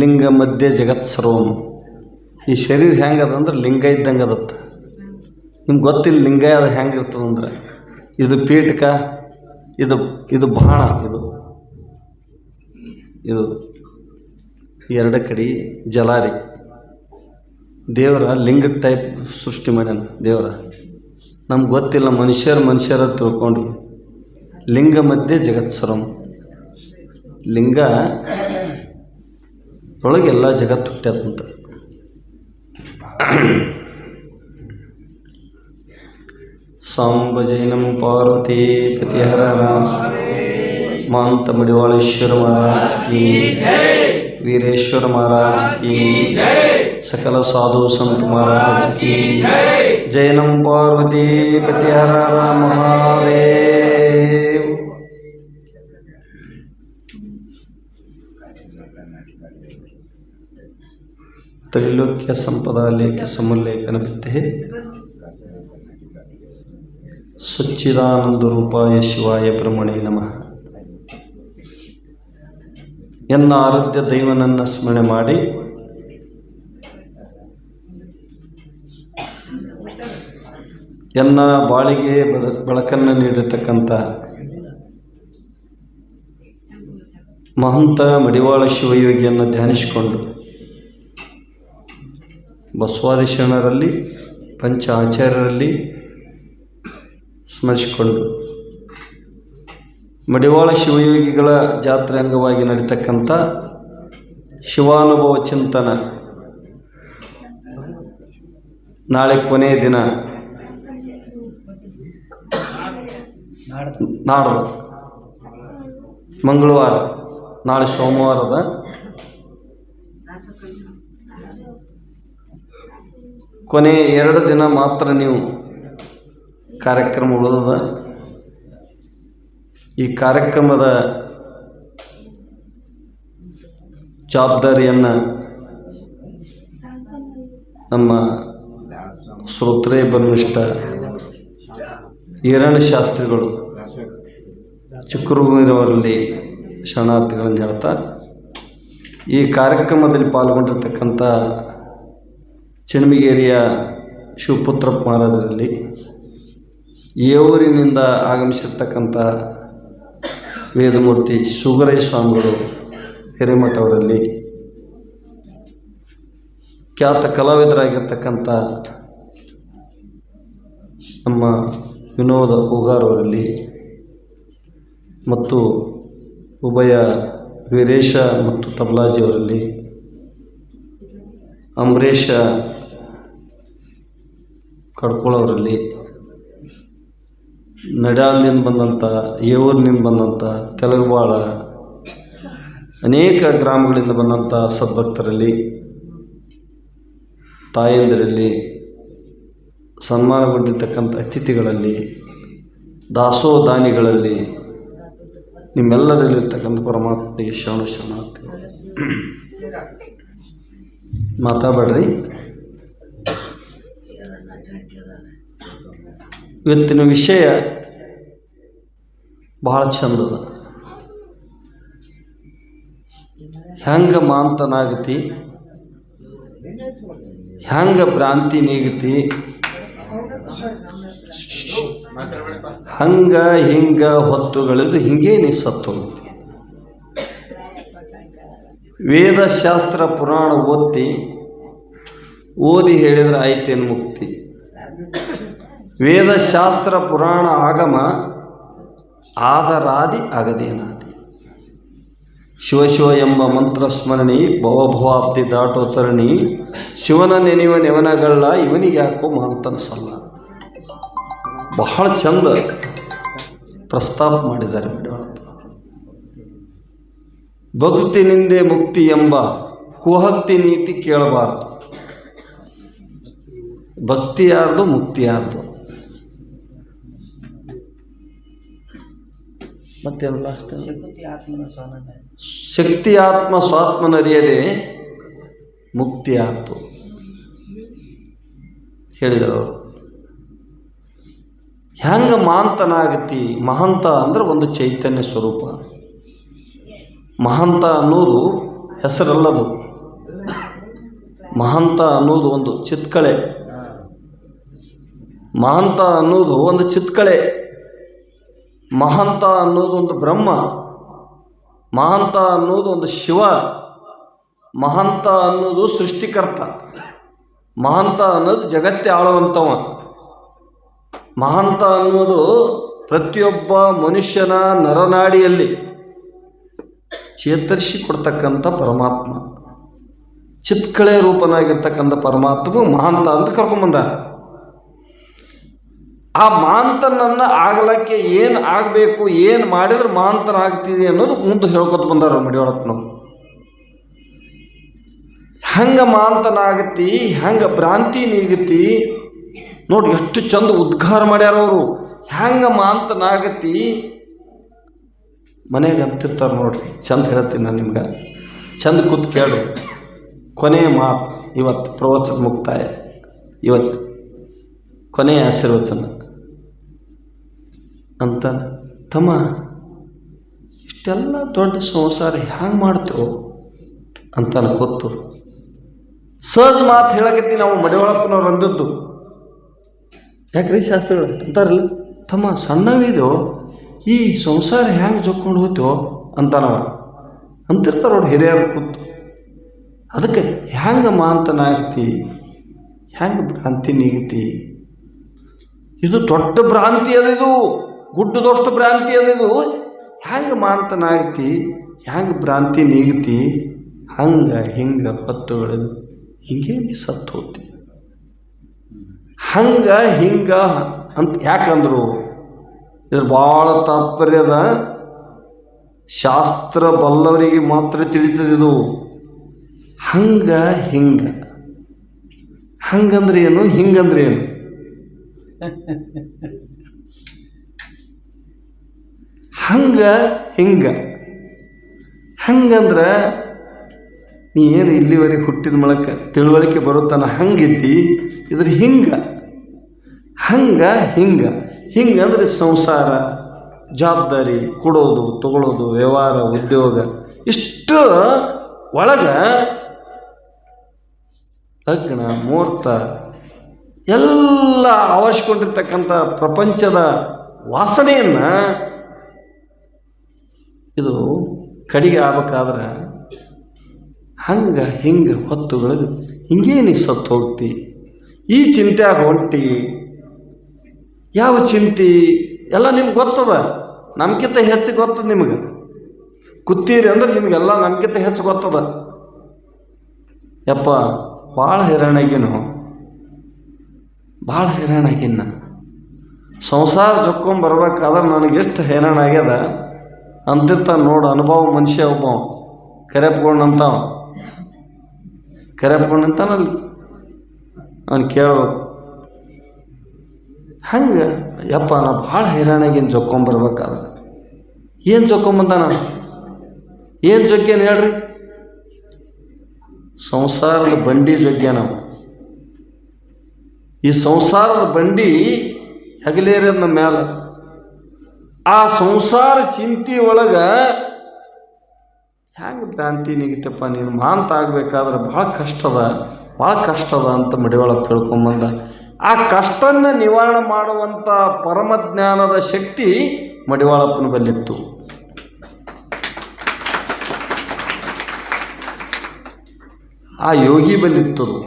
ಲಿಂಗ ಮಧ್ಯೆ ಜಗತ್ ಸರ್ವಂ ಈ ಶರೀರ ಹೆಂಗದ ಅಂದ್ರೆ ಲಿಂಗ ಇದ್ದಂಗೆ ಅದತ್ತ ನಿಮ್ಗೆ ಗೊತ್ತಿಲ್ಲ ಲಿಂಗ ಅದು ಹೆಂಗೆ ಇರ್ತದಂದ್ರೆ ಇದು ಪೀಠಕ, ಇದು ಇದು ಬಾಣ, ಇದು ಇದು ಎರಡು ಕಡೆ ಜಲಾರಿ. ದೇವರ ಲಿಂಗ ಟೈಪ್ ಸೃಷ್ಟಿ ಮಾಡ್ಯಾನ ದೇವರ. ನಮ್ಗೆ ಗೊತ್ತಿಲ್ಲ ಮನುಷ್ಯರು ಮನುಷ್ಯರ ತಿಳ್ಕೊಂಡು ಲಿಂಗ ಮಧ್ಯೆ ಜಗತ್ಸರಂ ಲಿಂಗ ಅದ್ರೊಳಗೆ ಎಲ್ಲ ಜಗತ್ತು ಹುಟ್ಟ್ಯದಂತ ಸಾಂಬಜೈನಂ ಪಾರ್ವತಿ ಪತಿಹರ ಮಾಂತ ಮಡಿವಾಳೇಶ್ವರ ಮಹಾರಾಜ್ ಕಿ ವೀರೇಶ್ವರ ಮಹಾರಾಜ್ ಕಿ ಸಕಲ ಸಾಧು ಸಂತ ಮಹಾರಾಜ ಜೈನಂ ಪಾರ್ವತಿ ಪತಿಹರ ಮಹಾದೇವ ತ್ರೈಲೋಕ್ಯ ಸಂಪದ ಲೇಖ ಸಮಲ್ಲೇಖನ ಬಿತ್ತೆ. ಸಚ್ಚಿದಾನಂದ ರೂಪಾಯ ಶಿವಾಯ ಬ್ರಹ್ಮಣೇ ನಮಃ. ಎನ್ನ ಆರಾಧ್ಯ ದೈವನನ್ನು ಸ್ಮರಣೆ ಮಾಡಿ. ಎನ್ನ ಬಾಳಿಗೆ ಬೆಳಕನ್ನು ನೀಡಿರ್ತಕ್ಕಂಥ ಮಹಂತ ಮಡಿವಾಳ ಶಿವಯೋಗಿಯನ್ನು ಧ್ಯಾನಿಸಿಕೊಂಡು ಬಸವಾದಿ ಶರಣರಲ್ಲಿ ಪಂಚ ಆಚಾರ್ಯರಲ್ಲಿ ಸ್ಮರಿಸಿಕೊಂಡು. ಮಡಿವಾಳ ಶಿವಯೋಗಿಗಳ ಜಾತ್ರೆ ಅಂಗವಾಗಿ ನಡೀತಕ್ಕಂಥ ಶಿವಾನುಭವ ಚಿಂತನ. ನಾಳೆ ಕೊನೆಯ ದಿನ. ನಾಡ ಮಂಗಳವಾರ. ನಾಳೆ ಸೋಮವಾರದ ಕೊನೆ ಎರಡು ದಿನ ಮಾತ್ರ ನೀವು ಕಾರ್ಯಕ್ರಮ ಉಳಿದದ? ಈ ಕಾರ್ಯಕ್ರಮದ ಜವಾಬ್ದಾರಿಯನ್ನು ನಮ್ಮ ಶ್ರೋತ್ರೇ ಬನ್ನಿಷ್ಠ ಈರಣ್ಣ ಶಾಸ್ತ್ರಿಗಳು ಚಿಕ್ಕರುಗಿರವರಲ್ಲಿ ಶರಣಾರ್ಥಿಗಳನ್ನು ಹೇಳ್ತಾ, ಈ ಕಾರ್ಯಕ್ರಮದಲ್ಲಿ ಪಾಲ್ಗೊಂಡಿರ್ತಕ್ಕಂಥ ಚಿಣಮಿಗೇರಿಯ ಶಿವಪುತ್ರ ಮಹಾರಾಜರಲ್ಲಿ ಏವೂರಿನಿಂದ ಆಗಮಿಸಿರ್ತಕ್ಕಂಥ ವೇದಮೂರ್ತಿ ಸುಗರೈ ಸ್ವಾಮಿಗಳು ಹಿರೇಮಠ ಅವರಲ್ಲಿ ಖ್ಯಾತ ಕಲಾವಿದರಾಗಿರ್ತಕ್ಕಂಥ ನಮ್ಮ ವಿನೋದ ಹೂಗಾರವರಲ್ಲಿ ಮತ್ತು ಉಭಯ ವೀರೇಶ ಮತ್ತು ತಬ್ಲಾಜಿಯವರಲ್ಲಿ ಅಂಬರೀಷ ಕಡ್ಕೊಳ್ಳೋರಲ್ಲಿ ನಡ್ಯಾಲ್ನಿಂದ ಬಂದಂಥ ಏವೂರಿನಿಂದ ಬಂದಂಥ ತೆಲುಗುಬಾಳ ಅನೇಕ ಗ್ರಾಮಗಳಿಂದ ಬಂದಂಥ ಸದ್ಭಕ್ತರಲ್ಲಿ, ತಾಯಂದಿರಲ್ಲಿ, ಸನ್ಮಾನಗೊಂಡಿರ್ತಕ್ಕಂಥ ಅತಿಥಿಗಳಲ್ಲಿ, ದಾಸೋದಾನಿಗಳಲ್ಲಿ, ನಿಮ್ಮೆಲ್ಲರಲ್ಲಿರ್ತಕ್ಕಂಥ ಪರಮಾತ್ಮನಿಗೆ ಶರಣ ಶರಣಾರ್ಥಿಗಳು. ಮಾತಾಡಬೇಡ್ರಿ. ಇವತ್ತಿನ ವಿಷಯ ಬಹಳ ಚಂದದ. ಹೆಂಗೆ ಮಾಂತನಾಗತಿ? ಹೆಂಗ ಭ್ರಾಂತಿ ನೀಗತಿ? ಹಂಗ ಹಿಂಗ ಹೊತ್ತುಗಳಿದು ಹಿಂಗೇ ನೀ ಸತ್ತು ವೇದಶಾಸ್ತ್ರ ಪುರಾಣ ಓದ್ತಿ, ಓದಿ ಹೇಳಿದ್ರೆ ಆಯ್ತೇನು ಮುಕ್ತಿ? ವೇದಶಾಸ್ತ್ರ ಪುರಾಣ ಆಗಮ ಆದರಾದಿ ಅಗದೇನಾದಿ ಶಿವಶಿವ ಎಂಬ ಮಂತ್ರ ಸ್ಮರಣಿ ಭವಭವಾಪ್ತಿ ದಾಟೋ ತರಣಿ ಶಿವನ ನೆನೆಯುವ ನೆವನಗಳ ಇವನಿಗೆ ಯಾಕೋ ಮಾಂತನ್ಸಲ್ಲ. ಬಹಳ ಚಂದ ಪ್ರಸ್ತಾಪ ಮಾಡಿದ್ದಾರೆ ಬಿಡೋಳಪ್ಪ ಭಕ್ತಿನಿಂದೆ ಮುಕ್ತಿ ಎಂಬ ಕುಹಕ್ತಿ ನೀತಿ ಕೇಳಬಾರದು. ಭಕ್ತಿ ಮುಕ್ತಿಯಾರ್ದು. ಮುಕ್ತಿ ಯಾರ್ದು ಮತ್ತೇನು ಲಾಸ್ಟ್ ಶಕ್ತಿ ಆತ್ಮ ಸ್ವಾತ್ಮನರಿಯದೆ ಮುಕ್ತಿ ಆತು. ಹೇಳಿದರು ಅವರು. ಹೆಂಗ ಮಹಂತ ಅಂದ್ರೆ ಒಂದು ಚೈತನ್ಯ ಸ್ವರೂಪ. ಮಹಂತ ಅನ್ನೋದು ಹೆಸರಲ್ಲದು. ಮಹಂತ ಅನ್ನೋದು ಒಂದು ಚಿತ್ಕಳೆ. ಮಹಂತ ಅನ್ನೋದು ಒಂದು ಚಿತ್ಕಳೆ. ಮಹಂತ ಅನ್ನೋದು ಒಂದು ಬ್ರಹ್ಮ, ಮಹಂತ ಅನ್ನೋದು ಒಂದು ಶಿವ, ಮಹಂತ ಅನ್ನೋದು ಸೃಷ್ಟಿಕರ್ತ, ಮಹಂತ ಅನ್ನೋದು ಜಗತ್ತೇ ಆಳುವಂಥವ. ಮಹಂತ ಅನ್ನೋದು ಪ್ರತಿಯೊಬ್ಬ ಮನುಷ್ಯನ ನರನಾಡಿಯಲ್ಲಿ ಚೇತರಿಸಿ ಕೊಡ್ತಕ್ಕಂಥ ಪರಮಾತ್ಮ. ಚಿತ್ಕಳೆ ರೂಪನಾಗಿರ್ತಕ್ಕಂಥ ಪರಮಾತ್ಮ ಮಹಾಂತ ಅಂತ ಕರ್ಕೊಂಬಂದ ಆ ಮಾಂತನನ್ನು ಆಗ್ಲಕ್ಕೆ ಏನು ಆಗಬೇಕು, ಏನು ಮಾಡಿದ್ರೆ ಮಾಂತನ ಆಗ್ತಿದೆ ಅನ್ನೋದು ಮುಂದೆ ಹೇಳ್ಕೊತ ಬಂದಾರ ಮಡಿಯೊಳಗೆ ನಾವು ಹಂಗೆ ಮಾಂತನ ಆಗತ್ತಿ ಹೆಂಗೆ ಭ್ರಾಂತಿ ನೀಗತಿ, ನೋಡಿ ಎಷ್ಟು ಚಂದ ಉದ್ಘಾರ ಮಾಡ್ಯಾರ ಅವರು. ಹೆಂಗೆ ಮಾಂತನ ಆಗತ್ತಿ ಮನೆಗೆ ಅಂತಿರ್ತಾರೆ ನೋಡ್ರಿ, ಚಂದ ಹೇಳ್ತೀನಿ ನಾನು ನಿಮ್ಗೆ. ಚಂದ ಕೂತ್ ಕೇಳು. ಕೊನೆಯ ಮಾತು ಇವತ್ತು ಪ್ರವಚನ ಮುಕ್ತಾಯ. ಇವತ್ತು ಕೊನೆಯ ಆಶೀರ್ವಚನ. ಅಂತ. ತಮ್ಮ, ಇಷ್ಟೆಲ್ಲ ದೊಡ್ಡ ಸಂಸಾರ ಹ್ಯಾಂಗೆ ಮಾಡ್ತೇವೋ ಅಂತಾನೆ ಗೊತ್ತು. ಸಹಜ ಮಾತು ಹೇಳಕತ್ತಿ ನಾವು ಮಡಿಯೊಳಪ್ಪನವ್ರು ಅಂದದ್ದು. ಯಾಕ್ರಿ ಶಾಸ್ತ್ರಿಗಳು? ಅಂತಾರಲ್ಲ, ತಮ್ಮ ಸಣ್ಣವಿದು ಈ ಸಂಸಾರ ಹ್ಯಾಂಗೆ ಜೊಕ್ಕೊಂಡು ಹೋಯ್ತೋ ಅಂತಾನವ ಅಂತಿರ್ತಾರೆ ಅವ್ರು ಹಿರಿಯರು ಕೂತು. ಅದಕ್ಕೆ ಹ್ಯಾಂಗ ಮಾಂತನಾಗ್ತಿ ಹ್ಯಾಂಗೆ ಭ್ರಾಂತಿ ನೀಗತಿ? ಇದು ದೊಡ್ಡ ಭ್ರಾಂತಿ ಅದ ಇದು. ಗುಡ್ಡದಷ್ಟು ಭ್ರಾಂತಿ ಅನ್ನೋದು ಹ್ಯಾಂಗೆ ಮಾಂತನಾಗ್ತಿ ಹ್ಯಾಂಗೆ ಭ್ರಾಂತಿ ನೀಗತಿ? ಹಂಗೆ ಹಿಂಗೆ ಹೊತ್ತುಗಳಿದು ಹಿಂಗೆ ಸತ್ತು ಹೋಗ್ತಿ ಹಂಗೆ ಹಿಂಗ ಅಂತ ಯಾಕಂದ್ರು ಇದ್ರ ಭಾಳ ತಾತ್ಪರ್ಯದ ಶಾಸ್ತ್ರ ಬಲ್ಲವರಿಗೆ ಮಾತ್ರ ತಿಳಿತದಿದು ಹಂಗ ಹಿಂಗ. ಹಂಗಂದ್ರೆ ಏನು? ಹಿಂಗಂದ್ರೆ ಏನು? ಹಂಗ, ಹಿಂಗ. ಹಂಗಂದ್ರೆ ನೀ ಏನು ಇಲ್ಲಿವರೆಗೆ ಹುಟ್ಟಿದ ಮೊಳಕ ತಿಳುವಳಿಕೆ ಬರುತ್ತಾನ ಹಂಗಿದ್ದಿ? ಇದ್ರ ಹಿಂಗ. ಹಂಗ, ಹಿಂಗ. ಹಿಂಗಂದ್ರೆ ಸಂಸಾರ, ಜವಾಬ್ದಾರಿ, ಕೊಡೋದು ತಗೊಳ್ಳೋದು ವ್ಯವಹಾರ, ಉದ್ಯೋಗ. ಇಷ್ಟು ಒಳಗ ಲಗ್ನ, ಮುಹೂರ್ತ ಎಲ್ಲ ಆವರಿಸ್ಕೊಂಡಿರ್ತಕ್ಕಂಥ ಪ್ರಪಂಚದ ವಾಸನೆಯನ್ನು ಇದು ಕಡಿಗೆ ಆಗ್ಬೇಕಾದ್ರೆ ಹಂಗೆ ಹಿಂಗೆ ಹೊತ್ತುಗಳು ಹಿಂಗೇ ನೀ ಸತ್ತು ಹೋಗ್ತಿ. ಈ ಚಿಂತ್ಯಾಗ ಹೊಂಟಿ. ಯಾವ ಚಿಂತೆ? ಎಲ್ಲ ನಿಮ್ಗೆ ಗೊತ್ತದ? ನಮ್ಗಿಂತ ಹೆಚ್ಚು ಗೊತ್ತದ ನಿಮಗೆ. ಕುತ್ತೀರಿ ಅಂದ್ರೆ ನಿಮಗೆಲ್ಲ ನಮ್ಗಿಂತ ಹೆಚ್ಚು ಗೊತ್ತದ. ಯಪ್ಪ ಭಾಳ ಹೈರಾಣಾಗಿನ ಭಾಳ ಹೈರಾಣಾಗಿನ್ನ ಸಂಸಾರ ಜೊಕ್ಕೊಂಬರ್ಬೇಕಾದ್ರೆ ನನಗೆ ಎಷ್ಟು ಹೈರಾಣ ಆಗ್ಯದ? ಅಂತಿರ್ತಾನೆ ನೋಡು, ಅನುಭವ ಮನುಷ್ಯ ಒಬ್ಬ ಕರೆಪ್ಕೊಂಡಂತ ಕರೆಪ್ಕೊಂಡು ಅಂತಾನಲ್ಲಿ ಅವ್ನು ಕೇಳಬೇಕು. ಹಂಗೆ, ಯಪ್ಪ, ನಾ ಭಾಳ ಹೈರಾಣಾಗೇನು ಜೊಕ್ಕೊಂಬರ್ಬೇಕಾದ್ರೆ ಏನು ಜೊಕ್ಕೊಂಬಂದಾನ ಏನು ಜೊಕ್ಕೇನು ಹೇಳ್ರಿ? ಸಂಸಾರದ ಬಂಡಿ ಜೊಗ್ಗೆ ನಾವು. ಈ ಸಂಸಾರದ ಬಂಡಿ ಹೆಗಲೇರದ ನಮ್ಮ ಮ್ಯಾಲ. ಆ ಸಂಸಾರ ಚಿಂತೆ ಒಳಗೆ ಹೆಂಗೆ ಭ್ರಾಂತಿ ನಿಗಿತಪ್ಪ ನೀನು? ಮಾಂತ ಆಗಬೇಕಾದ್ರೆ ಭಾಳ ಕಷ್ಟದ ಭಾಳ ಕಷ್ಟದ ಅಂತ ಮಡಿವಾಳಪ್ಪ ಹೇಳ್ಕೊಂಬಂದ ಆ ಕಷ್ಟನ್ನ ನಿವಾರಣೆ ಮಾಡುವಂಥ ಪರಮಜ್ಞಾನದ ಶಕ್ತಿ ಮಡಿವಾಳಪ್ಪನ ಬಲ್ಲಿತ್ತು. ಆ ಯೋಗಿ ಬಲ್ಲಿತ್ತದು.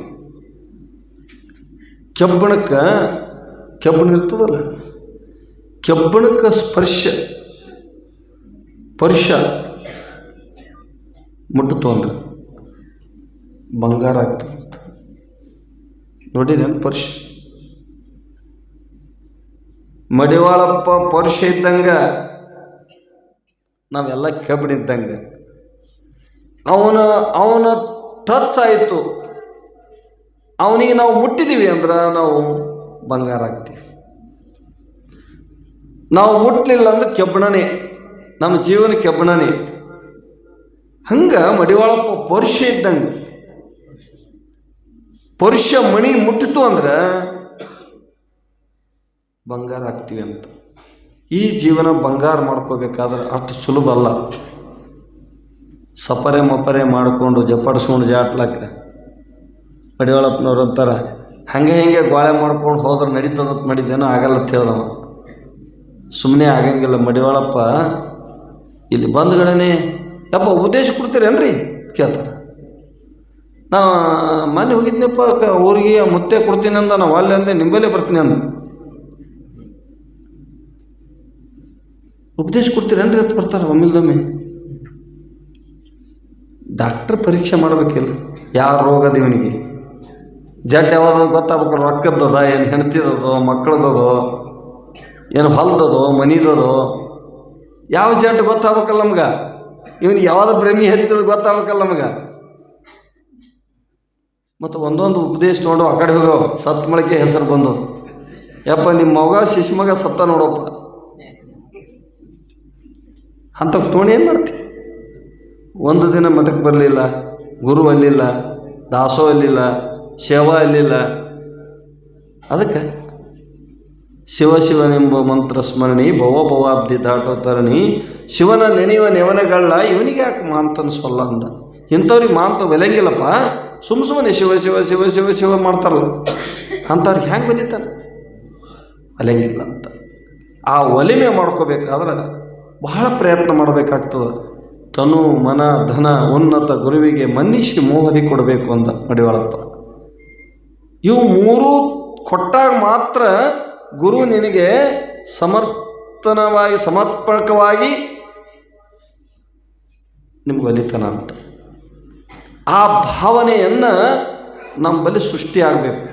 ಕೆಬ್ಬಣಕ್ಕೆ, ಕೆಬ್ಬಣ ಇರ್ತದಲ್ಲ? ಕೆಬ್ಬಣಕ್ಕೆ ಸ್ಪರ್ಶ ಪರ್ಶ ಮುಟ್ಟಿತು ಅಂದ್ರೆ ಬಂಗಾರ ಆಗ್ತದೆ ನೋಡಿರೇನು ಪರ್ಶ ಮಡಿವಾಳಪ್ಪ ಪರ್ಶ ಇದ್ದಂಗೆ, ನಾವೆಲ್ಲ ಕೆಬ್ಬಣಿದ್ದಂಗ ಅವನ ಅವನ ಟಚ್ ಆಯಿತು ಅವನಿಗೆ ನಾವು ಮುಟ್ಟಿದ್ದೀವಿ ಅಂದ್ರೆ ನಾವು ಬಂಗಾರ ಆಗ್ತೀವಿ. ನಾವು ಮುಟ್ಲಿಲ್ಲ ಅಂದ್ರೆ ಕೆಬ್ಬಣನೆ. ನಮ್ಮ ಜೀವನ ಕೆಬ್ಬಣನೆ. ಹಂಗೆ ಮಡಿವಾಳಪ್ಪ ಪರುಷ ಇದ್ದಂಗೆ. ಪರುಷ ಮಣಿ ಮುಟ್ಟಿತು ಅಂದ್ರೆ ಬಂಗಾರ ಆಗ್ತೀವಿ ಅಂತ. ಈ ಜೀವನ ಬಂಗಾರ ಮಾಡ್ಕೋಬೇಕಾದ್ರೆ ಅಷ್ಟು ಸುಲಭ ಅಲ್ಲ. ಸಪರೆ ಮಪರೆ ಮಾಡಿಕೊಂಡು ಜಪಾಡಿಸ್ಕೊಂಡು ಜಾಟ್ಲಕ್ಕ. ಮಡಿವಾಳಪ್ಪನವ್ರು ಅಂತಾರೆ, ಹಂಗೆ ಹಿಂಗೆ ಗೋಳೆ ಮಾಡ್ಕೊಂಡು ಹೋದ್ರೆ ನಡೀತದಂತ ಮಾಡಿದ್ದೇನೋ ಆಗಲ್ಲ ಅಂತ ಹೇಳ್ದವ. ಸುಮ್ಮನೆ ಆಗಂಗಿಲ್ಲ ಮಡಿವಾಳಪ್ಪ. ಇಲ್ಲಿ ಬಂದ್ಗಳೇ ಯಪ್ಪ, ಉಪದೇಶ ಕೊಡ್ತೀರೇನ್ರಿ? ಕೇಳ್ತಾರೆ. ನಾ ಮನೆ ಹೋಗಿದ್ನಪ್ಪ, ಕ ಊರಿಗೆ ಮುತ್ತೆ ಕೊಡ್ತೀನಿ ಅಂದ ನಾವು ಅಲ್ಲಿ ಅಂದೆ, ನಿಂಬಲ್ಲೇ ಬರ್ತೀನಿ ಅಂದ. ಉಪದೇಶ ಕೊಡ್ತೀರೇನ್ರಿ ಅಂತ ಬರ್ತಾರೆ ಒಮ್ಮಿಲ್ದೊಮ್ಮೆ. ಡಾಕ್ಟ್ರ್ ಪರೀಕ್ಷೆ ಮಾಡಬೇಕಿಲ್ಲ. ಯಾವ ರೋಗದ ಇವನಿಗೆ? ಜಡ್ ಯಾವ್ದು ಗೊತ್ತಾಗ್ಬೇಕು, ರೊಕ್ಕದ್ದದ, ಏನು ಹೆಣ್ತಿದದೋ ಮಕ್ಕಳದದೋ. ಏನು ಹೊಲ್ದದೋ, ಮನಿದದೋ, ಯಾವ ಜಂಟ್ ಗೊತ್ತಾಗಬೇಕಲ್ಲ ನಮ್ಗೆ? ಇವನು ಯಾವ್ದು ಭ್ರಮಿ ಹತ್ತಿದ ಗೊತ್ತಾಗಬೇಕಲ್ಲ ನಮ್ಗೆ? ಮತ್ತು ಒಂದೊಂದು ಉಪದೇಶ ನೋಡು ಆ ಕಡೆ ಹೋಗೋ ಸತ್ ಮೊಳಕೆ ಹೆಸರು ಬಂದು. ಯಪ್ಪ ನಿಮ್ಮ ಮಗ, ಶಿಶು ಮಗ ಸತ್ತ ನೋಡಪ್ಪ. ಅಂತ ತೋಣಿ ಏನು ಮಾಡ್ತಿ? ಒಂದು ದಿನ ಮಠಕ್ಕೆ ಬರಲಿಲ್ಲ, ಗುರು ಅಲ್ಲಿಲ್ಲ, ದಾಸೋ ಅಲ್ಲಿಲ್ಲ ಸೇವಾ ಅಲ್ಲಿಲ್ಲ. ಅದಕ್ಕೆ? ಶಿವ ಶಿವನೆಂಬ ಮಂತ್ರ ಸ್ಮರಣಿ ಭವ ಭವಾಬ್ದಿ ದಾಟೋ ತರಣಿ ಶಿವನ ನೆನೆಯುವ ನೆವನಗಳ ಇವನಿಗೆ ಯಾಕೆ ಮಾಂತನ ಸೊಲ್ಲ ಅಂದ? ಇಂಥವ್ರಿಗೆ ಮಾಂತ ಬೆಲೆಂಗಿಲ್ಲಪ್ಪ ಸುಮ್ಮ ಸುಮ್ಮನೆ ಶಿವ ಶಿವ ಶಿವ ಶಿವ ಶಿವ ಮಾಡ್ತಾರಲ್ಲ. ಅಂಥವ್ರಿಗೆ ಹ್ಯಾಂಗೆ ಬೆಲಿತಾನೆ ಒಲೆಂಗಿಲ್ಲ ಅಂತ. ಆ ಒಲಿಮೆ ಮಾಡ್ಕೋಬೇಕಾದ್ರೆ ಬಹಳ ಪ್ರಯತ್ನ ಮಾಡಬೇಕಾಗ್ತದೆ. ತನು, ಮನ, ಧನ, ಉನ್ನತ ಗುರುವಿಗೆ ಮನ್ನಿಸಿ ಮೋಹದಿ ಕೊಡಬೇಕು ಅಂತ ಮಡಿವಾಳಪ್ಪ. ಇವು ಮೂರು ಕೊಟ್ಟಾಗ ಮಾತ್ರ ಗುರು ನಿನಗೆ ಸಮರ್ಥನವಾಗಿ, ಸಮರ್ಪಕವಾಗಿ ನಿಮ್ಗೆ ಒಲಿತನ ಅಂತ. ಆ ಭಾವನೆಯನ್ನು ನಮ್ಮಲ್ಲಿ ಸೃಷ್ಟಿ ಸೃಷ್ಟಿಯಾಗಬೇಕು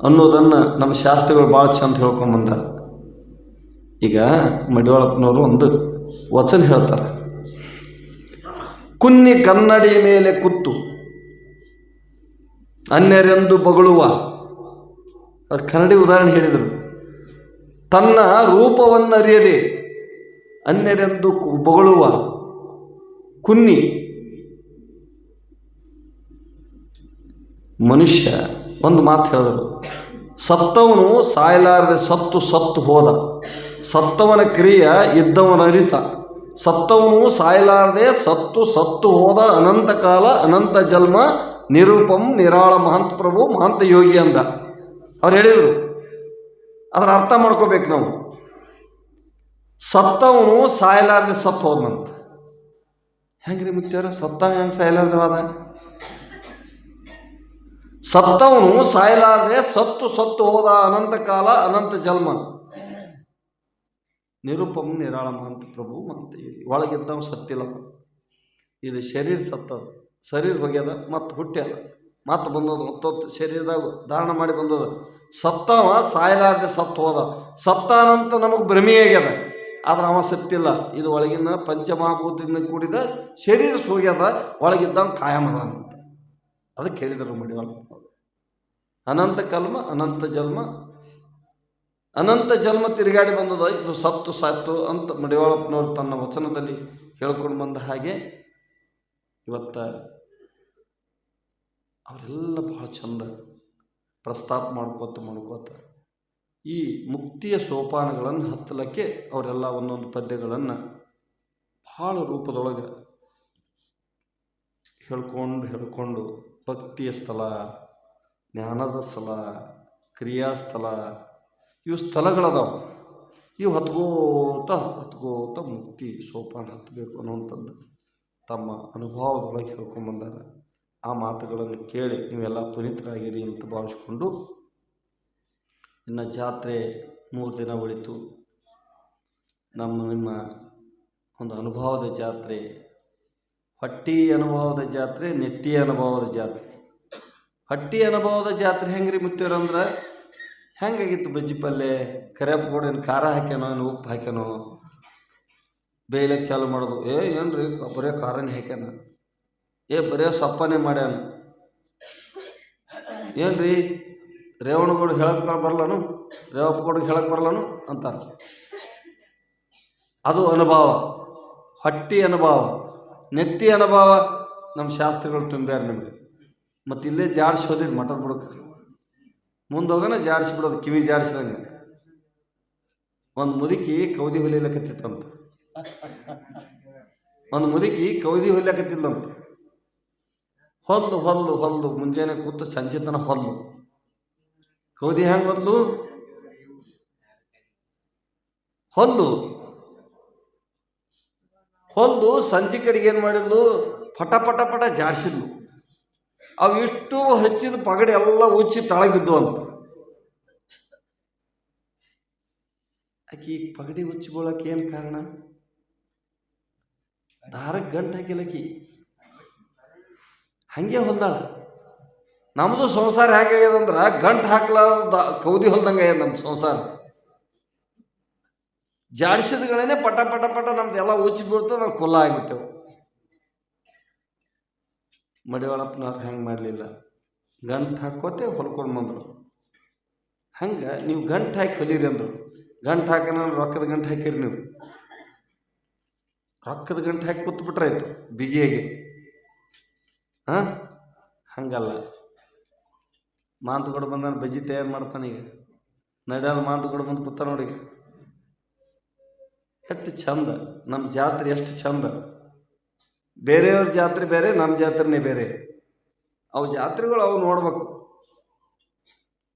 ಅನ್ನೋದನ್ನು ನಮ್ಮ ಶಾಸ್ತ್ರಿಗಳು ಭಾಳ ಚಂದ ಹೇಳ್ಕೊಂಬಂದ ಈಗ ಮಡಿವಾಳಪ್ಪನವರು ಒಂದು ವಚನ ಹೇಳ್ತಾರೆ. ಕುನ್ನಿ ಕನ್ನಡಿ ಮೇಲೆ ಕುತ್ತು, ಅನ್ಯರೆಂದು ಬಗಳುವ ಅವ್ರು ಕನ್ನಡಿ ಉದಾಹರಣೆ ಹೇಳಿದರು. ತನ್ನ ರೂಪವನ್ನರಿಯದೆ ಅನ್ಯರೆಂದು ಬೊಗಳುವ ಕುನ್ನಿ ಮನುಷ್ಯ ಒಂದು ಮಾತು ಹೇಳಿದರು. ಸತ್ತವನು ಸಾಯಲಾರದೆ ಸತ್ತು ಸತ್ತು ಹೋದ. ಸತ್ತವನ ಕ್ರಿಯ ಇದ್ದವನ ಅರಿತ ಸತ್ತವನು ಸಾಯಲಾರದೆ ಸತ್ತು ಸತ್ತು ಹೋದ ಅನಂತ ಕಾಲ ಅನಂತ ಜನ್ಮ ನಿರೂಪಂ ನಿರಾಳ ಮಹಂತ ಪ್ರಭು ಮಹಂತ ಯೋಗಿ ಅಂದ. ಹೇಳಿದರು. ಅದನ್ನು ಅರ್ಥ ಮಾಡ್ಕೋಬೇಕು ನಾವು. ಸತ್ತವನು ಸಾಯಲಾರದೆ ಸತ್ತು ಹೋದ್ನಂತ. ಹೆಂಗ್ರಿ ಮುಖ್ಯವ್ರ ಸತ್ತವ ಹೆಂಗೆ ಸಾಯಲಾರ್ದೆ ಹೋದ? ಸತ್ತವನು ಸಾಯಲಾರದೆ ಸತ್ತು ಸತ್ತು ಹೋದ ಅನಂತ ಕಾಲ, ಅನಂತ ಜನ್ಮ. ನಿರುಪಮ್ ನಿರಾಳಮ ಮಹಂತ ಪ್ರಭು ಯೋಗಿ ಒಳಗಿದ್ದವ ಸತ್ತಿಲ್ಲಪ್ಪ. ಇದು ಶರೀರ ಸತ್ತದ. ಶರೀರ ಹೋಗ್ಯದ ಮತ್ತು ಹುಟ್ಟ್ಯದ ಮತ್ತು ಬಂದದ ಮತ್ತೊತ್ತು ಶರೀರದಾಗ ಧಾರಣ ಮಾಡಿ ಬಂದದ. ಸತ್ತವ ಸಾಯಲಾರದೆ ಸತ್ತು ಹೋದ. ಸತ್ತಾನಂತ ನಮಗೆ ಭ್ರಮೆ ಆಗ್ಯದ. ಆದ್ರೆ ಅವ ಸತ್ತಿಲ್ಲ. ಇದು ಒಳಗಿನ ಪಂಚಮಹಾಭೂತದಿಂದ ಕೂಡಿದ ಶರೀರ ಹೋಗ್ಯದ ಒಳಗಿದ್ದವ ಕಾಯಮದಾನಂತ ಅದಕ್ಕೆ ಹೇಳಿದರು ಮಡಿವಾಳ ಅನಂತ ಕಲ್ಮ, ಅನಂತ ಜನ್ಮ. ಅನಂತ ಜನ್ಮ ತಿರುಗಾಡಿ ಬಂದದ. ಇದು ಸತ್ತು ಸತ್ತು ಅಂತ ಮಡಿವಾಳಪ್ಪನವರು ತನ್ನ ವಚನದಲ್ಲಿ ಹೇಳ್ಕೊಂಡು ಬಂದ ಹಾಗೆ ಇವತ್ತ ಅವರೆಲ್ಲ ಬಹಳ ಚಂದ ಪ್ರಸ್ತಾಪ ಮಾಡ್ಕೋತ ಮಾಡ್ಕೋತ ಈ ಮುಕ್ತಿಯ ಸೋಪಾನಗಳನ್ನು ಹತ್ತಲಕ್ಕೆ ಅವರೆಲ್ಲ ಒಂದೊಂದು ಪದ್ಯಗಳನ್ನು ಭಾಳ ರೂಪದೊಳಗೆ ಹೇಳ್ಕೊಂಡು ಹೇಳ್ಕೊಂಡು ಭಕ್ತಿಯ ಸ್ಥಳ, ಜ್ಞಾನದ ಸ್ಥಳ ಕ್ರಿಯಾಸ್ಥಳ ಇವು ಸ್ಥಳಗಳದಾವ. ಇವು ಹತ್ಕೋತ ಹತ್ಕೋತ ಮುಕ್ತಿ ಸೋಪಾನ ಹತ್ತಬೇಕು ಅನ್ನುವಂಥದ್ದು ತಮ್ಮ ಅನುಭವದೊಳಗೆ ಹೇಳ್ಕೊಂಬಂದಾರ ಆ ಮಾತುಗಳನ್ನು ಕೇಳಿ ನೀವೆಲ್ಲ ಪುನೀತರಾಗಿರಿ ಅಂತ ಭಾವಿಸ್ಕೊಂಡು ಇನ್ನು ಜಾತ್ರೆ ಮೂರು ದಿನ ಉಳಿತು ನಮ್ಮ, ನಿಮ್ಮ ಒಂದು ಅನುಭವದ ಜಾತ್ರೆ, ಹೊಟ್ಟಿ ಅನುಭವದ ಜಾತ್ರೆ, ನೆತ್ತಿ ಅನುಭವದ ಜಾತ್ರೆ. ಹಟ್ಟಿ ಅನುಭವದ ಜಾತ್ರೆ ಹೆಂಗ್ರಿ ಮುತ್ತೀರಂದ್ರೆ ಹೆಂಗಾಗಿತ್ತು ಬಜ್ಜಿ ಪಲ್ಯ ಏನು ಖಾರ ಹಾಕ್ಯಾನೋ ಏನು ಉಪ್ಪು ಹಾಕ್ಯಾನೋ ಬೇಯ್ಲಕ್ಕೆ ಚಾಲು ಮಾಡೋದು. ಏ ಏನು ರೀ ಬರೀ ಖಾರನೇ ಹಾಕ್ಯಾನ. ಏ, ಬರೇ ಸಪ್ಪನೆ ಮಾಡ್ಯಾನು. ಏನ್ರಿ? ರೇವಣಗೌಡ ಹೇಳಕ್ಕೆ ಬರಲ್ಲನು ರೇವಪ್ಪಗೌಡ ಹೇಳಕ್ಕೆ ಬರಲ್ಲನು ಅಂತಾರೆ. ಅದು ಅನುಭವ. ಹೊಟ್ಟಿ ಅನುಭವ. ನೆತ್ತಿ ಅನುಭವ ನಮ್ಮ ಶಾಸ್ತ್ರಗಳು ತುಂಬ್ಯಾರ ನಿಮಗೆ. ಮತ್ತು ಇಲ್ಲೇ ಜಾರ್ಸ್ ಹೋದಿರಿ ಮಠದ ಬುಡಕ್ಕೆ ಮುಂದೋಗನ ಜಾರ್ಸ್ ಬಿಡೋದು ಕಿವಿ ಜಾರ್ಸಿದಂಗೆ ಒಂದು ಮುದುಕಿ ಕೌದಿ ಹೊಲಿಲಕತ್ತಿತ್ತಂತ ಒಂದು ಮುದುಕಿ ಕೌದಿ ಹೊಲ್ಯಾಕತ್ತಿದ್ಲಂತ ಹೊಲ್ಲು ಹೊಲ್ಲು ಹೊಲ್ಲು. ಮುಂಜಾನೆ ಕೂತು ಸಂಜೆ ತನಕ ಹೊಲ್ಲು. ಕೌದಿ ಹೆಂಗೆ ಹೊಲ್ಲು ಹೊಲ್ಲು. ಹೊಲ್ಲು ಸಂಜೆ ಕಡೆಗೆ ಏನು ಮಾಡಿದ್ಲು? ಪಟ ಪಟ ಪಟ ಜಾರಿಸಿದ್ಲು. ಅವು ಇಷ್ಟು ಹಚ್ಚಿದ ಪಗಡಿ ಎಲ್ಲ ಉಚ್ಚಿ ತಳಗಿದ್ದು ಅಂತ ಆಕಿ ಪಗಡಿ ಉಚ್ಚಿಕೊಳ್ಳೋಕೆ ಏನು ಕಾರಣ? ದಾರಕ್ಕೆ ಗಂಟು ಹಾಕಿಲ್ಲಕಿ ಹಂಗೆ ಹೊಲ್ದಾಳ. ನಮ್ಮದು ಸಂಸಾರ ಹೇಗಾಗ್ಯದಂದ್ರೆ ಗಂಟು ಹಾಕ್ಲಾರ್ದ ಕೌದಿ ಹೊಲ್ದಂಗೆ ಆಗ್ಯದ ನಮ್ಮ ಸಂಸಾರ. ಜಾಡಿಸಿದಗಳೇನೆ ಪಟ ಪಟ ಪಟ ನಮ್ದು ಎಲ್ಲ ಉಚ್ಚಿ ಬೀಳ್ತದೆ ನಾವು ಕುಲ್ಲ ಆಗಿಬಿಟ್ಟೆವು. ಮಡಿವಾಳಪ್ಪನವ್ರು ಹೆಂಗೆ ಮಾಡಲಿಲ್ಲ. ಗಂಟು ಹಾಕೋತೆ ಹೊಲ್ಕೊಂಡು ಬಂದರು. ಹಂಗೆ ನೀವು ಗಂಟು ಹಾಕಿ ಕಲೀರಿ ಅಂದರು. ಗಂಟು ಹಾಕೋಣ ರೊಕ್ಕದ ಗಂಟು ಹಾಕಿರಿ ನೀವು. ರೊಕ್ಕದ ಗಂಟು ಹಾಕಿ ಕೂತ್ಬಿಟ್ರಾಯ್ತು ಬಿಗಿಯಾಗಿ. ಹಾಂ? ಹಂಗಲ್ಲ. ಕೊಡು ಬಂದಾನ ಬಜ್ಜಿ ತಯಾರು ಮಾಡ್ತಾನೆ ಈಗ. ನಡೆಯಲ್ಲ ಕೊಡು ಬಂದು ಕೂತ ನೋಡಿ ಎಷ್ಟು ಚಂದ. ನಮ್ಮ ಜಾತ್ರೆ ಎಷ್ಟು ಚಂದ. ಬೇರೆಯವ್ರ ಜಾತ್ರೆ ಬೇರೆ ನಮ್ಮ ಜಾತ್ರೆನೇ ಬೇರೆ. ಅವು ಜಾತ್ರೆಗಳು ಅವು ನೋಡ್ಬೇಕು.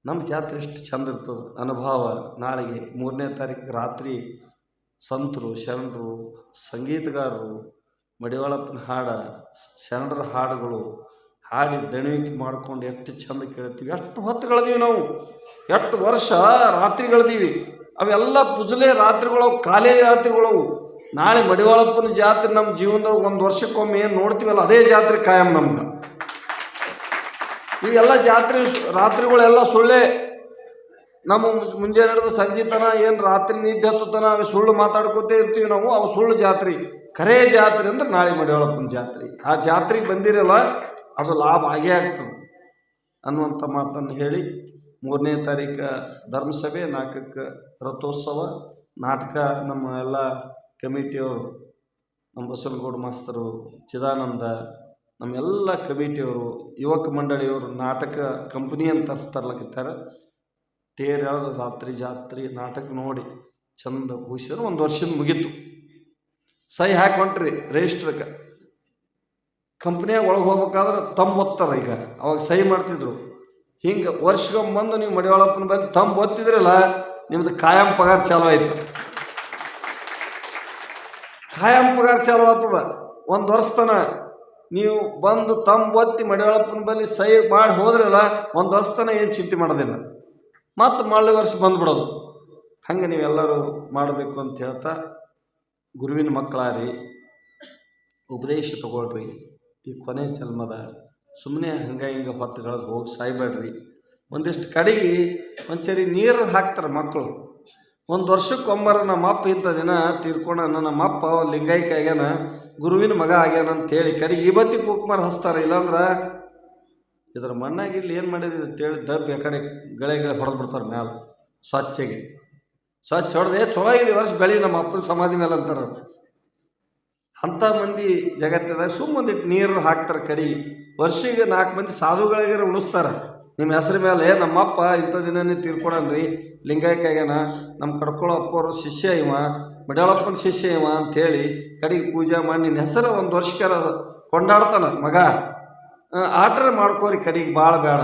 ನಮ್ಮ ಜಾತ್ರೆ ಎಷ್ಟು ಚಂದ ಇರ್ತದೆ. ಅನುಭವ. ನಾಳೆಗೆ ಮೂರನೇ ತಾರೀಕು ರಾತ್ರಿ ಸಂತರು, ಶರಣರು, ಸಂಗೀತಗಾರರು ಮಡಿವಾಳಪ್ಪನ ಹಾಡ, ಶರಣರ ಹಾಡುಗಳು ಹಾಡಿ ದಣಿವಿಕೆ ಮಾಡ್ಕೊಂಡು ಎಷ್ಟು ಚಂದ ಕೇಳ್ತೀವಿ. ಎಷ್ಟು ಹೊತ್ತು ಕಳೆದೀವಿ ನಾವು. ಎಷ್ಟು ವರ್ಷ ರಾತ್ರಿ ಕಳೆದೀವಿ ಅವೆಲ್ಲ ಪುಜಲೆ ರಾತ್ರಿಗಳವು, ಕಾಲೇ ರಾತ್ರಿಗಳವು. ನಾಳೆ ಮಡಿವಾಳಪ್ಪನ ಜಾತ್ರೆ ನಮ್ಮ ಜೀವನದಾಗ ಒಂದು ವರ್ಷಕ್ಕೊಮ್ಮೆ ಏನು ನೋಡ್ತೀವಲ್ಲ, ಅದೇ ಜಾತ್ರೆ ಕಾಯಂ ನಮ್ದು. ಇವೆಲ್ಲ ಜಾತ್ರೆ ರಾತ್ರಿಗಳೆಲ್ಲ ಸುಳ್ಳೆ. ನಮ್ಮ ಮುಂಜಾನೆ ಹಿಡಿದು ಸಂಜೆ ತನ, ಏನು ರಾತ್ರಿ ನಿದ್ದೆ ಹತ್ತುತನ, ಅವು ಸುಳ್ಳು ಮಾತಾಡ್ಕೋತೇ ಇರ್ತೀವಿ ನಾವು, ಅವು ಸುಳ್ಳು ಜಾತ್ರೆ. ಕರೇ ಜಾತ್ರೆ ಅಂದ್ರೆ ನಾಳೆ ಮಡಿವಾಳಪ್ಪನ ಜಾತ್ರೆ. ಆ ಜಾತ್ರೆಗೆ ಬಂದಿರಲ್ಲ, ಅದು ಲಾಭ ಆಗೇ ಆಗ್ತದೆ. ಅನ್ನುವಂಥ ಮಾತನ್ನು ಹೇಳಿ ಮೂರನೇ ತಾರೀಕು ಧರ್ಮಸಭೆ, ನಾಲ್ಕಕ್ಕೆ ರಥೋತ್ಸವ, ನಾಟಕ ನಮ್ಮ ಎಲ್ಲ ಕಮಿಟಿಯವರು ನಮ್ಮ ಬಸವನಗೌಡ ಮಾಸ್ತರು, ಚಿದಾನಂದ ನಮ್ಮೆಲ್ಲ ಕಮಿಟಿಯವರು, ಯುವಕ ಮಂಡಳಿಯವರು ನಾಟಕ ಕಂಪ್ನಿ ಅಂತ ತರ್ಲಕ್ಕಿತ್ತಾರ ತೇರು ರಾತ್ರಿ ಜಾತ್ರೆ, ನಾಟಕ ನೋಡಿ ಚಂದ ಕೂಸಿದ್ರೆ ಒಂದು ವರ್ಷದ ಮುಗೀತು. ಸಹಿ ಹಾಕಿ ಹೊಂಟ್ರಿ ಕಂಪ್ನಿಯಾಗ ಒಳಗೆ ಹೋಗ್ಬೇಕಾದ್ರೆ ತಮ್ಮ ಒತ್ತಾರ ಈಗ. ಅವಾಗ ಸಹಿ ಮಾಡ್ತಿದ್ರು. ಹಿಂಗೆ ವರ್ಷಗೊಂಬಂದು ಬಂದು ನೀವು ಮಡಿವಾಳಪ್ಪನ ಬಂದು ತಮ್ಮ ಒತ್ತಿದ್ರಲ್ಲ, ನಿಮ್ದು ಕಾಯಂ ಪಗಾರ ಚಾಲು ಆಯ್ತು. ಕಾಯಂ ಪಗಾರ ಚಾಲು ಆಗ್ತದ. ಒಂದು ವರ್ಷ ತನ ನೀವು ಬಂದು ತಮ್ಮ ಒತ್ತಿ ಮಡಿವಾಳಪ್ಪನ ಬಳಿ ಸಹಿ ಮಾಡಿ ಹೋದ್ರಲ್ಲ, ಒಂದು ವರ್ಷತನ ಏನು ಚಿಂತೆ ಮಾಡೋದಿಲ್ಲ. ಮತ್ತು ಮಳೆ ವರ್ಷ ಬಂದ್ಬಿಡೋದು. ಹಂಗೆ ನೀವೆಲ್ಲರೂ ಮಾಡಬೇಕು ಅಂತ ಹೇಳ್ತಾ ಗುರುವಿನ ಮಕ್ಕಳಾರಿ, ಉಪದೇಶ ತಗೊಳ್ರಿ. ಈ ಕೊನೆ ಜನ್ಮದ ಸುಮ್ಮನೆ ಹಂಗೆ ಹಿಂಗೆ ಹೊತ್ತುಗಳದ್ದು ಹೋಗಿ ಸಾಯ್ಬೇಡ್ರಿ. ಒಂದಿಷ್ಟು ಕಡೆಗೆ ಒಂಚರಿ ನೀರು ಹಾಕ್ತಾರೆ ಮಕ್ಕಳು ಒಂದು ವರ್ಷಕ್ಕೊಮ್ಮರ ನಮ್ಮ ಅಪ್ಪ ಇಂಥ ದಿನ ತೀರ್ಕೊಂಡ ನಮ್ಮ ಅಪ್ಪ ಲಿಂಗಾಯಿಕ ಆಗ್ಯಾನ ಗುರುವಿನ ಮಗ ಆಗ್ಯಾನ ಅಂತೇಳಿ ಕಡೆಗೆ ಇವತ್ತಿ ಕುಕ್ಮಾರ್ ಹಚ್ತಾರೆ. ಇಲ್ಲಾಂದ್ರೆ ಇದ್ರ ಮಣ್ಣಾಗಿ ಇಲ್ಲಿ ಏನು ಮಾಡಿದೆ ಅಂತೇಳಿ ದಬ್ಬ ಕಡೆ ಗಳೆ ಗಳೆ ಹೊಡೆದು ಬಿಡ್ತಾರೆ ಮ್ಯಾಲೆ ಸ್ವಚ್ಛಗೆ. ಸ್ವಚ್ಛ ಹೊಡೆದೆ ಚಲೋ ಆಗಿದೆ ವರ್ಷ ಬೆಳಿ, ನಮ್ಮ ಅಪ್ಪನ ಸಮಾಧಿ ಮೇಲೆ ಅಂತಾರ ಅಂಥ ಮಂದಿ ಜಗತ್ತಿನ ಸುಮ್ಮಂದಿಟ್ಟು ನೀರು ಹಾಕ್ತಾರೆ ಕಡಿ. ವರ್ಷಿಗೆ ನಾಲ್ಕು ಮಂದಿ ಸಾಧುಗಳಿಗೆ ಉಣಿಸ್ತಾರೆ. ನಿಮ್ಮ ಹೆಸರು ಮೇಲೆ ನಮ್ಮಪ್ಪ, ಇಂಥ ದಿನನೇ ತೀರ್ಕೊಳನ್ರಿ ಲಿಂಗಾಯಕ್ಕಾಗ್ಯಾನ ನಮ್ಮ ಕಡ್ಕೊಳ್ಳೋ ಅಪ್ಪವರು ಶಿಷ್ಯ ಇವ ಮಡ್ಯಾಳಪ್ಪನ ಶಿಷ್ಯ ಇವ ಅಂಥೇಳಿ ಕಡೆಗೆ ಪೂಜೆ ಮಾಡಿ, ನಿನ್ನ ಹೆಸರು ಒಂದು ವರ್ಷಕ್ಕಾರ ಕೊಂಡಾಡ್ತಾನ ಮಗ. ಆಟರ ಮಾಡ್ಕೋರಿ ಕಡೆಗೆ ಭಾಳ ಬೇಡ.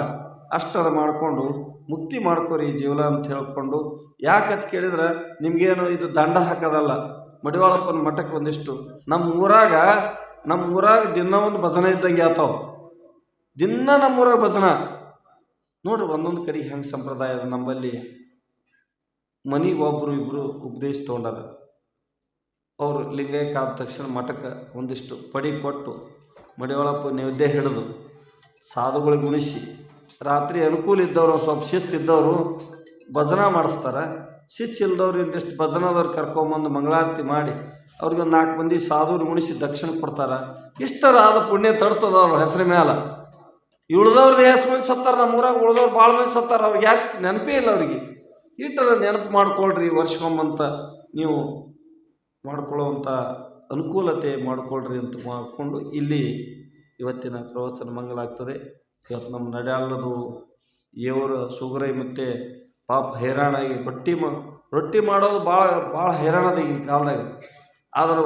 ಅಷ್ಟರ ಮಾಡಿಕೊಂಡು ಮುಕ್ತಿ ಮಾಡ್ಕೋರಿ ಜೀವನ ಅಂತ ಹೇಳ್ಕೊಂಡು. ಯಾಕಂತ ಕೇಳಿದ್ರೆ ನಿಮಗೇನು ಇದು ದಂಡ ಹಾಕೋದಲ್ಲ. ಮಡಿವಾಳಪ್ಪನ ಮಠಕ್ಕೆ ಒಂದಿಷ್ಟು. ನಮ್ಮ ಊರಾಗ ನಮ್ಮ ಊರಾಗ ದಿನ ಒಂದು ಭಜನೆ ಇದ್ದಂಗೆ ಆತಾವ. ದಿನ ನಮ್ಮ ಊರಾಗ ಭಜನ. ನೋಡ್ರಿ ಒಂದೊಂದು ಕಡೆ ಹೆಂಗೆ ಸಂಪ್ರದಾಯ ಅದ ನಮ್ಮಲ್ಲಿ. ಮನೆಗೆ ಒಬ್ಬರು ಇಬ್ಬರು ಉಪದೇಶ ತೊಗೊಂಡಾರ. ಅವರು ಲಿಂಗೈಕ್ಯ ಆದ ತಕ್ಷಣ ಮಠಕ್ಕೆ ಒಂದಿಷ್ಟು ಪಡಿ ಕೊಟ್ಟು ಮಡಿವಾಳಪ್ಪ ನೈವೇದ್ಯ ಹಿಡಿದು ಸಾಧುಗಳಿಗೆ ಉಣಿಸಿ ರಾತ್ರಿ ಅನುಕೂಲ ಇದ್ದವರು, ಸ್ವಲ್ಪ ಶಿಸ್ತು ಇದ್ದವರು ಭಜನ ಮಾಡಿಸ್ತಾರೆ. ಶಿಸ್ತು ಇಲ್ದವ್ರು ಇಂದಿಷ್ಟು ಭಜನದವ್ರು ಕರ್ಕೊಂಬಂದು ಮಂಗಳಾರತಿ ಮಾಡಿ ಅವ್ರಿಗೆ ಒಂದು ನಾಲ್ಕು ಮಂದಿ ಸಾಧುರು ಮುಣಿಸಿ ದಕ್ಷಿಣ ಕೊಡ್ತಾರೆ. ಇಷ್ಟರಾದ ಪುಣ್ಯ ತಡ್ತದ ಅವ್ರ ಹೆಸರು ಮೇಲೆ ಇಳ್ದವ್ರದ್ದು ಎಷ್ಟು ಮಂದಿ ಸತ್ತಾರೆ ನಮ್ಮ ಊರಾಗ, ಉಳ್ದವ್ರು ಭಾಳ ಮಂದಿ ಸತ್ತಾರೆ. ಅವ್ರಿಗೆ ಯಾಕೆ ನೆನಪೇ ಇಲ್ಲ ಅವ್ರಿಗೆ. ಇಷ್ಟರ ನೆನಪು ಮಾಡ್ಕೊಳ್ರಿ ವರ್ಷಕೊಂಬಂತ ನೀವು ಮಾಡ್ಕೊಳ್ಳುವಂಥ ಅನುಕೂಲತೆ ಮಾಡಿಕೊಳ್ರಿ ಅಂತ ಮಾಡಿಕೊಂಡು ಇಲ್ಲಿ ಇವತ್ತಿನ ಪ್ರವಚನ ಮಂಗಲಾಗ್ತದೆ. ಇವತ್ತು ನಮ್ಮ ನಡೆಯಲ್ಲದು ಏವರ ಸುಗರೈ ಮತ್ತು ಪಾಪ ಹೈರಾಣಾಗಿ ರೊಟ್ಟಿ ಮಾ, ರೊಟ್ಟಿ ಮಾಡೋದು ಭಾಳ ಭಾಳ ಹೈರಾಣದ ಈಗಿನ ಕಾಲದಾಗ. ಆದರೂ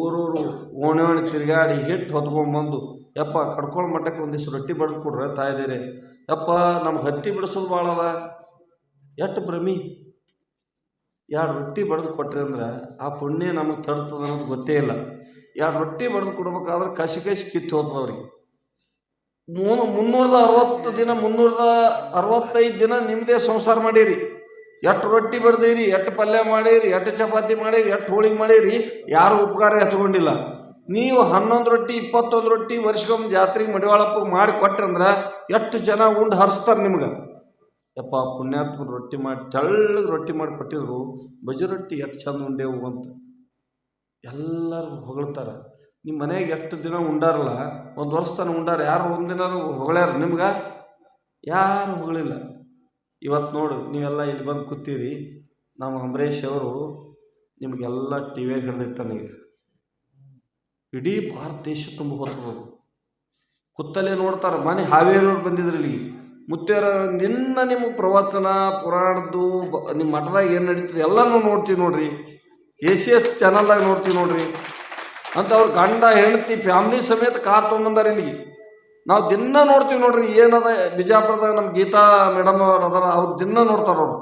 ಊರೂರು ಓಣಿ ಓಣಿ ತಿರುಗಾಡಿ ಹಿಟ್ಟು ಹೊತ್ಕೊಂಡ್ಬಂದು ಯಪ್ಪ ಕಡ್ಕೊಳ್ಳೋ ಮಟ್ಟಕ್ಕೆ ಒಂದಿಷ್ಟು ರೊಟ್ಟಿ ಬಡ್ದು ಕೊಡ್ರೆ ತಾಯ್ದೇರೆ. ಯಪ್ಪ ನಮ್ಗೆ ಹತ್ತಿ ಬಿಡಿಸೋದು ಭಾಳ ಅದ. ಎಷ್ಟು ಭ್ರಮಿ. ಎರಡು ರೊಟ್ಟಿ ಬಡ್ದು ಕೊಟ್ರಿ ಅಂದ್ರೆ ಆ ಪುಣ್ಯ ನಮಗೆ ತಡ್ತದೆ ಅನ್ನೋದು ಗೊತ್ತೇ ಇಲ್ಲ. ಎರಡು ರೊಟ್ಟಿ ಬಡ್ದು ಕೊಡ್ಬೇಕಾದ್ರೆ ಕಸಿ ಕಸಿ ಕಿತ್ತು ಹೋಗ್ತದೆ ಅವ್ರಿಗೆ. ಮೂನು ಮುನ್ನೂರದ ಅರವತ್ತು ದಿನ, ಮುನ್ನೂರದ ಅರವತ್ತೈದು ದಿನ ನಿಮ್ಮದೇ ಸಂಸಾರ ಮಾಡೀರಿ. ಎಷ್ಟು ರೊಟ್ಟಿ ಬಡ್ದೀರಿ, ಎಷ್ಟು ಪಲ್ಯ ಮಾಡೀರಿ, ಎಷ್ಟು ಚಪಾತಿ ಮಾಡೀರಿ, ಎಷ್ಟು ಹೋಳಿಗೆ ಮಾಡೀರಿ, ಯಾರು ಉಪಕಾರ ಹಚ್ಕೊಂಡಿಲ್ಲ ನೀವು ಹನ್ನೊಂದು ರೊಟ್ಟಿ, ಇಪ್ಪತ್ತೊಂದು ರೊಟ್ಟಿ ವರ್ಷಕ್ಕೊಮ್ಮೆ ಜಾತ್ರೆಗೆ ಮಡಿವಾಳಪ್ಪ ಮಾಡಿ ಕೊಟ್ರಂದ್ರೆ ಎಷ್ಟು ಜನ ಉಂಡು ಹರಿಸ್ತಾರೆ ನಿಮ್ಗೆ. ಯಪ್ಪ ಪುಣ್ಯಾತ್ಮ ರೊಟ್ಟಿ ಮಾಡಿ, ತೆಳ್ಳಗೆ ರೊಟ್ಟಿ ಮಾಡಿ ಕೊಟ್ಟಿದ್ರು ಬಜಿ ರೊಟ್ಟಿ ಎಷ್ಟು ಚಂದ ಉಂಡೇವು ಅಂತ ಎಲ್ಲರೂ ಹೊಗಳ್ತಾರೆ. ನಿಮ್ಮ ಮನೆಗೆ ಎಷ್ಟು ದಿನ ಉಂಡಾರಲ್ಲ, ಒಂದು ವರ್ಷ ತನಕ ಉಂಡಾರ, ಯಾರು ಒಂದಿನಾರು ಹೊಗಳ್ಯಾರ ನಿಮ್ಗೆ? ಯಾರು ಹೊಗಳಿಲ್ಲ. ಇವತ್ತು ನೋಡು, ನೀವೆಲ್ಲ ಇಲ್ಲಿ ಬಂದು ಕೂತೀರಿ. ನಮ್ಮ ಅಂಬರೀಷ್ ಅವರು ನಿಮಗೆಲ್ಲ ಟಿ ವಿಯಾಗ ಹಿಡ್ದಿಟ್ಟಾನೆ ಇಡೀ ಭಾರತ ದೇಶ ತುಂಬ ಹೊತ್ತು ಕುತ್ತಲೇ ನೋಡ್ತಾರೆ ಮನೆ ಹಾವೇರಿಯವ್ರು ಬಂದಿದ್ರು ಇಲ್ಲಿಗೆ ಮುತ್ತೇರ, ನಿನ್ನ ನಿಮ್ಮ ಪ್ರವಚನ, ಪುರಾಣದ್ದು ನಿಮ್ಮ ಮಠದಾಗ ಏನು ನಡೀತದೆ ಎಲ್ಲನೂ ನೋಡ್ತೀವಿ ನೋಡ್ರಿ. ಎ ಸಿ ಎಸ್ ಚಾನಲ್ದಾಗ ನೋಡ್ತೀವಿ ನೋಡ್ರಿ. ಅಂತ ಅವ್ರ ಗಂಡ, ಹೆಂಡತಿ ಫ್ಯಾಮ್ಲಿ ಸಮೇತ ಕಾರ್ ತೊಗೊಂಬಂದಾರ ಇಲ್ಲಿಗೆ ನಾವು ದಿನ ನೋಡ್ತೀವಿ ನೋಡ್ರಿ, ಏನದ ಬಿಜಾಪುರದಾಗ ನಮ್ಮ ಗೀತಾ ಮೇಡಮ್ ಅವ್ರು ಅದಾರ, ಅವ್ರು ದಿನ ನೋಡ್ತಾರ ಅವ್ರು.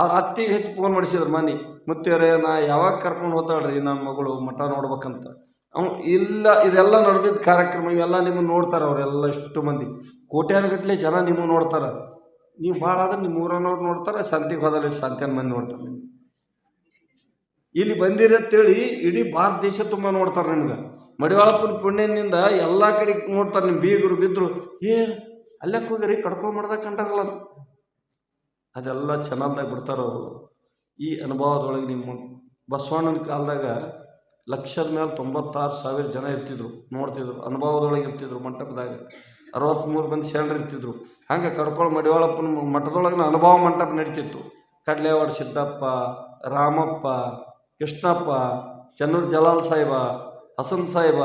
ಅವ್ರ ಅತ್ತಿಗೆ ಹೆಚ್ಚು ಫೋನ್ ಮಾಡಿಸಿದ್ರು ಮನೆ ಮುತ್ತೇರೆ ನಾ ಯಾವಾಗ ಕರ್ಕೊಂಡು ಹೋಗ್ತಾಳ್ರಿ ನನ್ನ ಮಗಳು, ಮಠ ನೋಡ್ಬೇಕಂತ. ಅವ್ ಇಲ್ಲ, ಇದೆಲ್ಲ ನಡೆದಿದ್ದ ಕಾರ್ಯಕ್ರಮ, ಇವೆಲ್ಲ ನಿಮ್ಮನ್ನು ನೋಡ್ತಾರೆ ಅವರೆಲ್ಲ ಇಷ್ಟು ಮಂದಿ. ಕೋಟ್ಯಾನುಗಟ್ಟಲೆ ಜನ ನಿಮ್ಮನ್ನು ನೋಡ್ತಾರೆ. ನೀವು ಭಾಳ ಆದ್ರೆ ನಿಮ್ಮ ಊರನ್ನವ್ರು ನೋಡ್ತಾರೆ, ಸಂತಿಗೆ ಹೋದಲ್ಲಿ ಸಂತ್ಯಾನ ಮಂದಿ ನೋಡ್ತಾರೆ ಇಲ್ಲಿ ಬಂದಿರತ್ತೇಳಿ ಇಡೀ ಭಾರತ ದೇಶ ತುಂಬ ನೋಡ್ತಾರೆ ನಿಮ್ಗೆ. ಮಡಿವಾಳಪ್ಪನ ಪುಣ್ಯನಿಂದ ಎಲ್ಲ ಕಡೆ ನೋಡ್ತಾರೆ ನಿಮ್ಮ ಬೀಗರು ಬಿದ್ದರು ಏನು? ಅಲ್ಲಕ್ಕೆ ಹೋಗಿರಿ? ಕಡ್ಕೊಂಡು ಮಾಡ್ದಾಗ ಕಂಡಾರಲ್ಲ ಅದೆಲ್ಲ ಚೆನ್ನಾಗಿ ಬಿಡ್ತಾರೆ ಅವರು. ಈ ಅನುಭವದೊಳಗೆ ನಿಮ್ಮ ಬಸವಣ್ಣನ ಕಾಲದಾಗ ಲಕ್ಷದ ಮೇಲೆ ತೊಂಬತ್ತಾರು ಸಾವಿರ ಜನ ಇರ್ತಿದ್ರು, ನೋಡ್ತಿದ್ರು. ಅನುಭವದೊಳಗೆ ಇರ್ತಿದ್ರು ಮಂಟಪದಾಗ. ಅರವತ್ತ್ಮೂರು ಮಂದಿ ಶರಣರು ಇರ್ತಿದ್ರು. ಹಂಗೆ ಕಡ್ಕೊಳ ಮಡಿವಾಳಪ್ಪನ ಮಠದೊಳಗಿನ ಅನುಭವ ಮಂಟಪ ನಡೀತಿತ್ತು. ಕಡಲೆವಾಡ ಸಿದ್ದಪ್ಪ, ರಾಮಪ್ಪ ಕೃಷ್ಣಪ್ಪ, ಚನ್ನೂರು ಜಲಾಲ್ ಸಾಹೇಬ, ಹಸನ್ ಸಾಹೇಬ,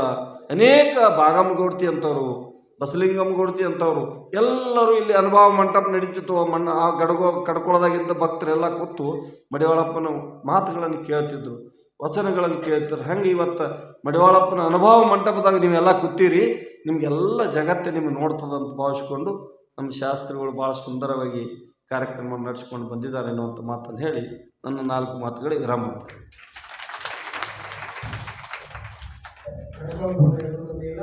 ಅನೇಕ ಬಾಗಮ್ಮ ಗೌಡ್ತಿ ಅಂತವರು ಬಸಲಿಂಗಮ್ಮ ಗೌಡ್ತಿ ಅಂತವರು, ಎಲ್ಲರೂ ಇಲ್ಲಿ ಅನುಭವ ಮಂಟಪ ನಡೀತಿತ್ತು. ಮಣ್ಣ, ಆ ಗಡಗೋ ಕಡ್ಕೊಳ್ಳೋದಾಗಿದ್ದ ಭಕ್ತರೆಲ್ಲ ಕೂತು ಮಡಿವಾಳಪ್ಪನ ಮಾತುಗಳನ್ನು ಕೇಳ್ತಿದ್ರು, ವಚನಗಳನ್ನು ಕೇಳ್ತಾರೆ ಹಂಗೆ ಇವತ್ತು ಮಡಿವಾಳಪ್ಪನ ಅನುಭವ ಮಂಟಪದಾಗ ನೀವೆಲ್ಲ ಕೂತೀರಿ, ನಿಮಗೆಲ್ಲ ಜಗತ್ತೇ ನಿಮಗೆ ನೋಡ್ತದಂತ ಭಾವಿಸ್ಕೊಂಡು ನಮ್ಮ ಶಾಸ್ತ್ರಿಗಳು ಭಾಳ ಸುಂದರವಾಗಿ ಕಾರ್ಯಕ್ರಮ ನಡೆಸ್ಕೊಂಡು ಬಂದಿದ್ದಾರೆ ಅನ್ನುವಂಥ ಮಾತನ್ನು ಹೇಳಿ ನನ್ನ ನಾಲ್ಕು ಮಾತುಗಳಿಗೆ ವಿರಾಮ ಕಡ್ಕೊಂಡು ಬಂದಿಲ್ಲ